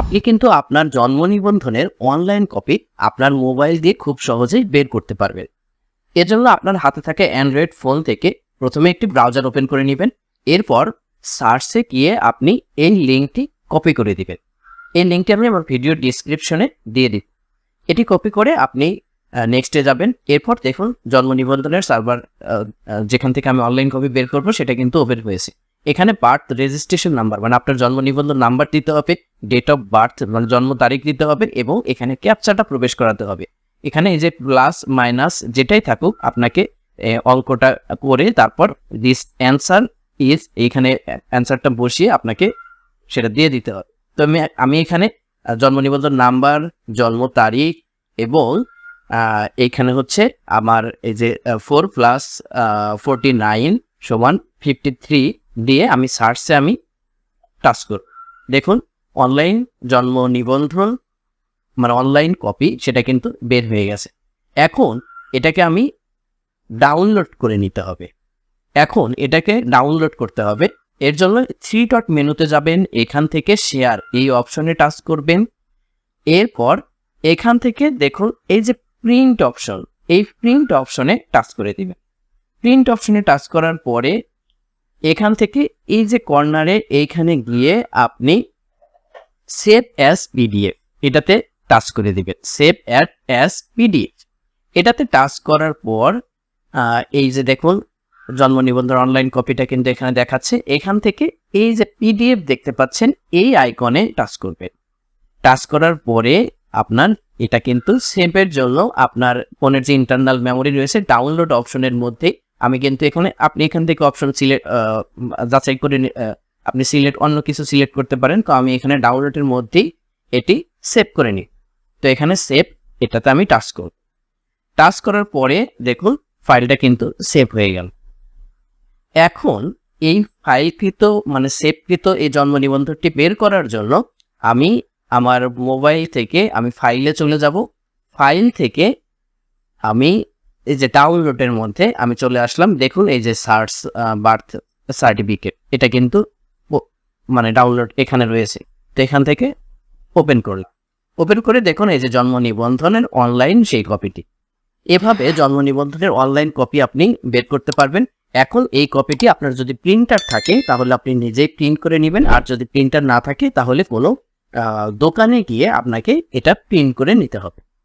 আপনি কিন্তু আপনার জন্ম নিবন্ধনের অনলাইন কপি আপনার মোবাইল দিয়ে খুব সহজেই বের করতে পারবেন। এজন্য আপনার হাতে থাকা অ্যান্ড্রয়েড ফোন থেকে প্রথমে একটি ব্রাউজার ওপেন করে নেবেন। এরপর সার্চে গিয়ে আপনি এই লিঙ্কটি কপি করে দিবেন। এই লিঙ্কটি আমি আমার ভিডিও ডিসক্রিপশনে দিয়ে দিই। এটি কপি করে আপনি নেক্সটে যাবেন। এরপর দেখুন জন্ম নিবন্ধনের সার্ভার যেখান থেকে আমি অনলাইন কপি বের করব সেটা কিন্তু ওপেন হয়েছে। এখানে বার্থ রেজিস্ট্রেশন নাম্বার মানে আপনার জন্ম নিবন্ধন নাম্বার দিতে হবে ডেট অফ বার্থ মানে জন্ম তারিখ দিতে হবে এবং এখানে ক্যাপচাটা প্রবেশ করাতে হবে। এখানে এই যে প্লাস মাইনাস যেটাই থাকুক, আপনাকে অঙ্কটা করে তারপর দিস অ্যান্সার ইজ এইখানে অ্যান্সারটা বসিয়ে আপনাকে সেটা দিয়ে দিতে হবে। তো আমি আমি এখানে জন্ম নিবন্ধন নাম্বার জন্ম তারিখ এবং এইখানে হচ্ছে আমার এই যে ফোর প্লাস ফোরটি নাইন সমান ফিফটি থ্রি দিয়ে আমি সার্চে আমি টাচ করব। দেখুন অনলাইন জন্ম নিবন্ধন মানে অনলাইন কপি সেটা কিন্তু বের হয়ে গেছে। এখন এটাকে আমি ডাউনলোড করে নিতে হবে। এখন এটাকে ডাউনলোড করতে হবে। এর জন্য থ্রি ডট মেনুতে যাবেন, এখান থেকে শেয়ার এই অপশনে টাচ করবেন। এরপর এখান থেকে দেখুন, এই যে প্রিন্ট অপশন এই প্রিন্ট অপশনে টাচ করে দিবেন। প্রিন্ট অপশনে টাচ করার পরে এখান থেকে এই যে কর্নারে এইখানে গিয়ে আপনি সেভ অ্যাস পিডিএফ এটাতে টাচ করে দিবেন। সেভ অ্যাট অ্যাস পিডিএফ এটাতে টাচ করার পর এই যে দেখুন, জন্ম নিবন্ধন অনলাইন কপিটা কিন্তু এখানে দেখাচ্ছে। এখান থেকে এই যে পিডিএফ দেখতে পাচ্ছেন, এই আইকনে টাচ করবেন। টাচ করার পরে আপনার এটা কিন্তু সেভের জন্য আপনার ফোনের যে ইন্টারনাল মেমোরি রয়েছে ডাউনলোড অপশনের মধ্যে আমি কিন্তু এখানে, আপনি এখান থেকে অপশন সিলেক্ট যাচাই করে আপনি সিলেক্ট অন্য কিছু সিলেক্ট করতে পারেন। তো আমি এখানে ডাউনলোডের মধ্যেই এটি সেভ করে নিই। তো এখানে সেভ এটাতে আমি টাচ করব। টাচ করার পরে দেখুন ফাইলটা কিন্তু সেভ হয়ে গেল। এখন এই ফাইলকৃত মানে সেভকৃত এই জন্ম নিবন্ধনটি বের করার জন্য আমি আমার মোবাইল থেকে আমি ফাইলে চলে যাব। ফাইল থেকে আমি এই যে ডাউনলোডের মধ্যে আমি চলে আসলাম, দেখুন এই যে সার্চ বার্থ সার্টিফিকেট এটা কিন্তু মানে ডাউনলোড এখানে রয়েছে। তো এখান থেকে ওপেন করলাম। ওপেন করে দেখুন এই যে জন্ম নিবন্ধনের অনলাইন সেই কপিটি এভাবে জন্ম নিবন্ধনের অনলাইন কপি আপনি বের করতে পারবেন। এখন এই কপিটি আপনার যদি প্রিন্টার থাকে, তাহলে আপনি নিজেই প্রিন্ট করে নেবেন। আর যদি প্রিন্টার না থাকে, তাহলে কোনো দোকানে গিয়ে আপনাকে এটা প্রিন্ট করে নিতে হবে।